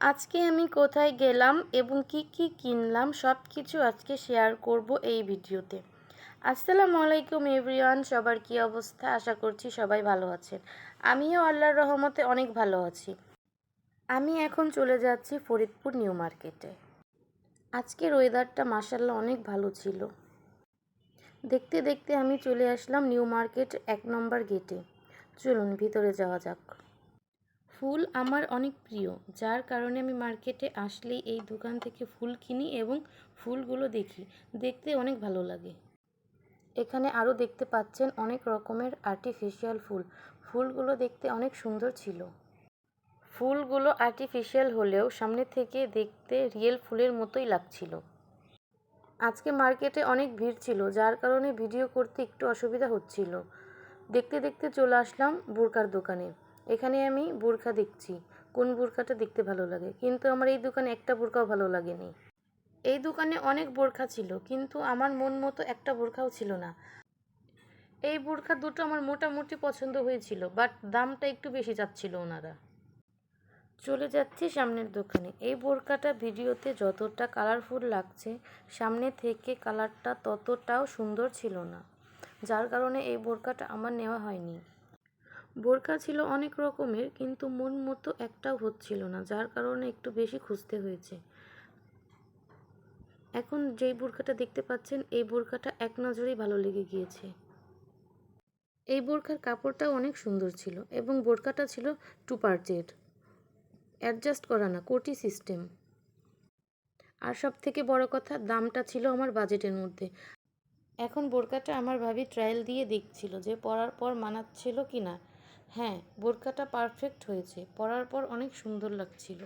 আজকে আমি কোথায় গেলাম এবং কি কি কিনলাম সব কিছু আজকে শেয়ার করব এই ভিডিওতে। আসসালামু আলাইকুম এভরিওয়ান, সবার কি অবস্থা? আশা করছি সবাই ভালো আছেন। আমিও আল্লাহর রহমতে অনেক ভালো আছি। আমি এখন চলে যাচ্ছি ফরিদপুর নিউ মার্কেটে। আজকের ওয়েদারটা মাসাল্লাহ অনেক ভালো ছিল। দেখতে দেখতে আমি চলে আসলাম নিউ মার্কেট এক নম্বর গেটে। চলুন ভিতরে যাওয়া যাক। ফুল আমার অনেক প্রিয়, যার কারণে আমি মার্কেটে আসলেই এই দোকান থেকে ফুল কিনি এবং ফুলগুলো দেখি। দেখতে অনেক ভালো লাগে। এখানে আরও দেখতে পাচ্ছেন অনেক রকমের আর্টিফিশিয়াল ফুল। ফুলগুলো দেখতে অনেক সুন্দর ছিল। ফুলগুলো আর্টিফিশিয়াল হলেও সামনে থেকে দেখতে রিয়েল ফুলের মতোই লাগছিল। আজকে মার্কেটে অনেক ভিড় ছিল, যার কারণে ভিডিও করতে একটু অসুবিধা হচ্ছিল। দেখতে দেখতে চলে আসলাম বোরকার দোকানে। এখানে আমি বোরখা দেখছি। কোন বোরখাটা দেখতে ভালো লাগে? কিন্তু আমার এই দোকানে একটা বোরখাও ভালো লাগেনি। এই দোকানে অনেক বোরখা ছিল, কিন্তু আমার মন মতো একটা বোরখাও ছিল না। এই বোরখা দুটো আমার মোটামুটি পছন্দ হয়েছিল বাট দামটা একটু বেশি যাচ্ছিল ওনারা। চলে যাচ্ছি সামনের দোকানে। এই বোরকাটা ভিডিওতে যতটা কালারফুল লাগছে, সামনে থেকে কালারটা ততটাও সুন্দর ছিল না। যার কারণে এই বোরকাটা আমার নেওয়া হয়নি। বোরকা ছিল অনেক রকমের, কিন্তু মন মতো একটাও হচ্ছিল না, যার কারণে একটু বেশি খুঁজতে হয়েছে। এখন যেই বোরকাটা দেখতে পাচ্ছেন, এই বোরকাটা এক নজরেই ভালো লেগে গিয়েছে। এই বোরকার কাপড়টাও অনেক সুন্দর ছিল এবং বোরকাটা ছিল টু পার্টের অ্যাডজাস্ট করা না, কোটি সিস্টেম। আর সব থেকে বড় কথা, দামটা ছিল আমার বাজেটের মধ্যে। এখন বোরকাটা আমার ভাবি ট্রায়াল দিয়ে দেখছিল যে পরার পর মানাচ্ছিল কি না হ্যাঁ বোরকাটা পারফেক্ট হয়েছে, পরার পর অনেক সুন্দর লাগছিল।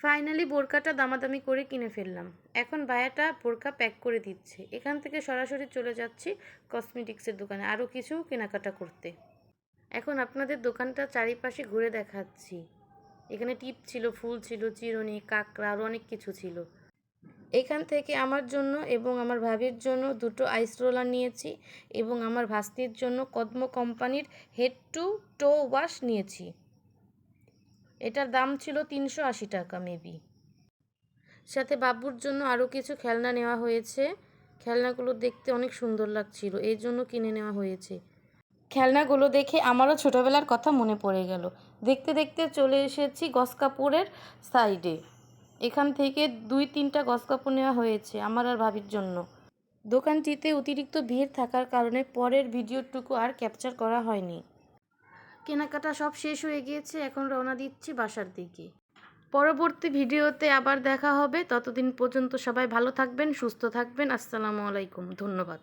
ফাইনালি বোরকাটা দামাদামি করে কিনে ফেললাম। এখন বায়াটা বোরকা প্যাক করে দিচ্ছে। এখান থেকে সরাসরি চলে যাচ্ছি কসমেটিক্সের দোকানে আরও কিছু কেনাকাটা করতে। এখন আপনাদের দোকানটা চারিপাশে ঘুরে দেখাচ্ছি। এখানে টিপ ছিল, ফুল ছিল, চিরুনি, কাঁকড়া, আরও অনেক কিছু ছিল। এখান থেকে আমার জন্য এবং আমার ভাবির জন্য দুটো আইস রোলার নিয়েছি এবং আমার ভাস্তির জন্য কদম কোম্পানির হেড টু টো ওয়াশ নিয়েছি। এটার দাম ছিল তিনশো আশি টাকা মেবি সাথে বাবুর জন্য আরও কিছু খেলনা নেওয়া হয়েছে। খেলনাগুলো দেখতে অনেক সুন্দর লাগছিল এই জন্য কিনে নেওয়া হয়েছে। খেলনাগুলো দেখে আমারও ছোটোবেলার কথা মনে পড়ে গেল। দেখতে দেখতে চলে এসেছি গস কাপড়ের সাইডে এখান থেকে দুই তিনটা গস কাপড় নেওয়া হয়েছে আমার আর ভাবির জন্য। দোকানটিতে অতিরিক্ত ভিড় থাকার কারণে পরের ভিডিওটুকু আর ক্যাপচার করা হয়নি। কেনাকাটা সব শেষ হয়ে গিয়েছে, এখন রওনা দিচ্ছি বাসার দিকে। পরবর্তী ভিডিওতে আবার দেখা হবে, ততদিন পর্যন্ত সবাই ভালো থাকবেন, সুস্থ থাকবেন, আসসালামু আলাইকুম, ধন্যবাদ।